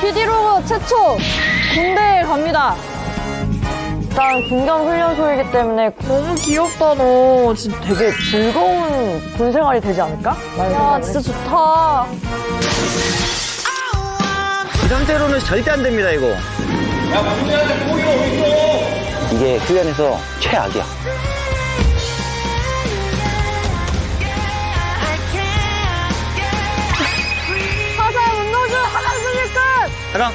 피디로 최초 군대에 갑니다. 일단 군경 훈련소이기 때문에 너무 귀엽다 너 진짜 되게 즐거운 군 생활이 되지 않을까? 와 진짜 좋다. 이 상태로는 절대 안 됩니다 이거. 이게 훈련에서 최악이야. 开杠